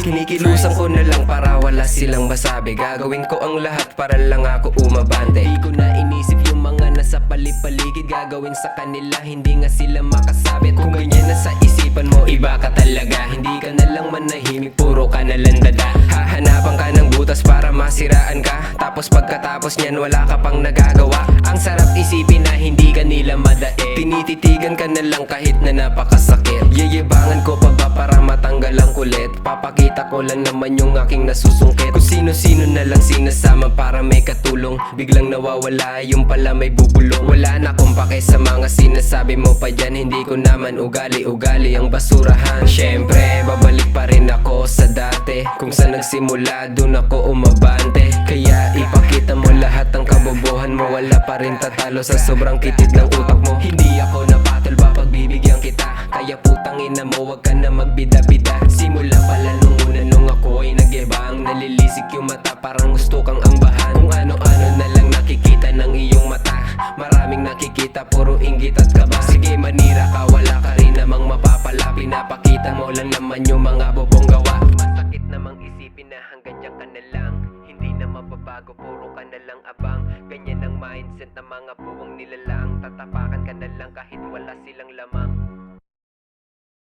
Kinikilusan ko na lang para wala silang masabi. Gagawin ko ang lahat para lang ako umabante. Di ko na inisip yung mga nasa palipaligid. Gagawin sa kanila hindi nga sila makasabit. Kung ganyan na sa isipan mo iba ka talaga. Hindi ka na lang manahimik puro ka na lang dada. Hahanapan ka ng butas para masiraan ka. Tapos pagkatapos niyan wala ka pang nagagawa. Ang sarap isipin na hindi ka nila madaig Tinititigan ka na lang kahit na napakasakit. Yeyebangan ko pa ba para matanggal ang kulit. Papakita ko lang naman yung aking nasusungkit. Kung sino-sino na lang sinasama para may katulong. Biglang nawawala yung pala may bubulong. Wala na akong pake sa mga sinasabi mo pa dyan. Hindi ko naman ugali-ugali ang basurahan. Syempre, babalik pa rin ako sa dati. Kung saan nagsimula, dun ako umabante. Kaya ipakita mo lahat ng kabobohan mo. Wala pa rin tatalo sa sobrang kitid ng utak mo mo wag ka na magbida-bida. Simula pala nung una nung ako ay nag-iba nalilisik yung mata parang gusto kang ambahan Kung ano-ano na lang nakikita ng iyong mata. Maraming nakikita puro inggit at kaba. Sige manira ka wala ka rin namang mapapala. Pinapakita mo lang naman yung mga bobong gawa. Masakit namang isipin na hanggang dyan ka na lang. Hindi na mababago puro ka na lang abang. Ganyan ang mindset ng mga buwang nilalang. Tatapakan ka na lang kahit wala silang lamang.